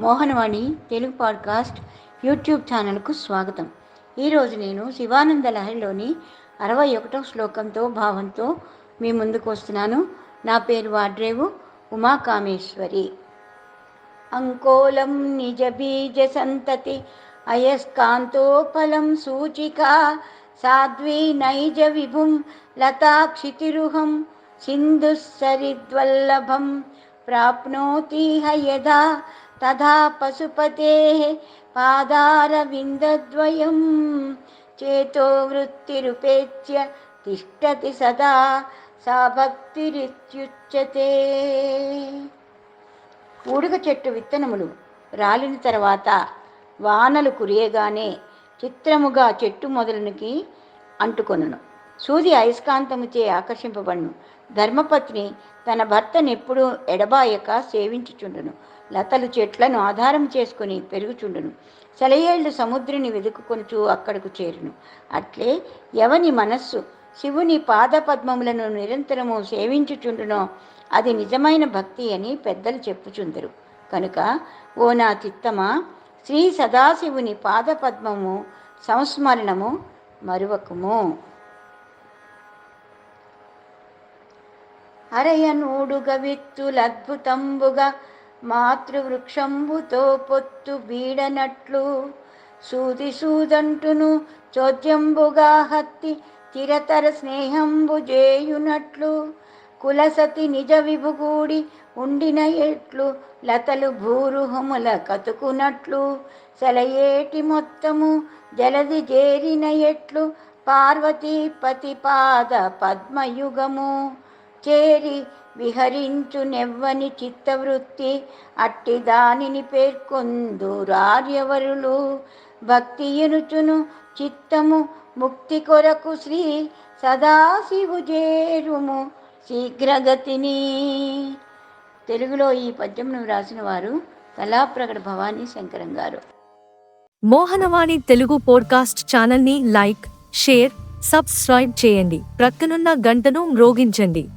Mohanavani Telugu podcast YouTube ఛానల్కు స్వాగతం. ఈరోజు నేను శివానంద లహరిలోని అరవై ఒకటో శ్లోకంతో భావంతో మీ ముందుకు వస్తున్నాను. నా పేరు వాడ్రేవు ఉమాకామేశ్వరి అంకోలం నిజ బీజ సంతతి అయస్కాంతోపలం సూచికా సాధ్వీ నైజ విభుం లతాక్షితిరుహం సింధుస్సరిద్వల్లభం ప్రాప్నోతి యదా తథా పశుపతేः పాదారవిन्दద్వయం చేతో వృత్తిరుపేత్య తిష్టతి సదా సా భక్తిరిత్యుచ్యతే. ఊడుగ చెట్టు విత్తనములు రాలిన తర్వాత వానలు కురియగానే చిత్రముగా చెట్టు మొదలునికి అంటుకొనును. సూది అయస్కాంతముచే ఆకర్షింపబడును. ధర్మపత్ని తన భర్తనెప్పుడూ ఎడబాయక సేవించుచుండును. లతలు చెట్లను ఆధారం చేసుకుని పెరుగుచుండును. సెలయేళ్ళు సముద్రుని వెదుకుకొనుచు అక్కడకు చేరును. అట్లే ఎవని మనస్సు శివుని పాదపద్మములను నిరంతరము సేవించుచుండునో అది నిజమైన భక్తి అని పెద్దలు చెప్పుచుందరు. కనుక ఓ నా చిత్తమా శ్రీ సదాశివుని పాదపద్మము సంస్మరణము మరువకుము. అరయనూడుగ విత్తులద్భుతంబుగా మాతృవృక్షంబుతో పొత్తు బీడనట్లు సూది సూదంటును చోద్యంబుగా హత్తి చిరతర స్నేహంబు జేయునట్లు కులసతి నిజ విభుగూడి ఉండిన ఎట్లు లతలు భూరుహముల కతుకునట్లు సెలయేటి మొత్తము జలది చేరిన ఎట్లు పార్వతీపతి పాద పద్మయుగము చేరి విహరించు నెవ్వని చిత్తవృత్తి అట్టి దానిని పేర్కొందురార్యవరులు భక్తి ఎనుచును చిత్తము ముక్తి కొరకు శ్రీ సదాశివు చేరుము శీఘ్రగతిని. తెలుగులో ఈ పద్యమును వ్రాసిన వారు కళాప్రగడ భవానీ శంకరం గారు. మోహనవాణి తెలుగు పోడ్కాస్ట్ ఛానల్ని లైక్ షేర్ సబ్స్క్రైబ్ చేయండి. ప్రక్కనున్న గంటను మ్రోగించండి.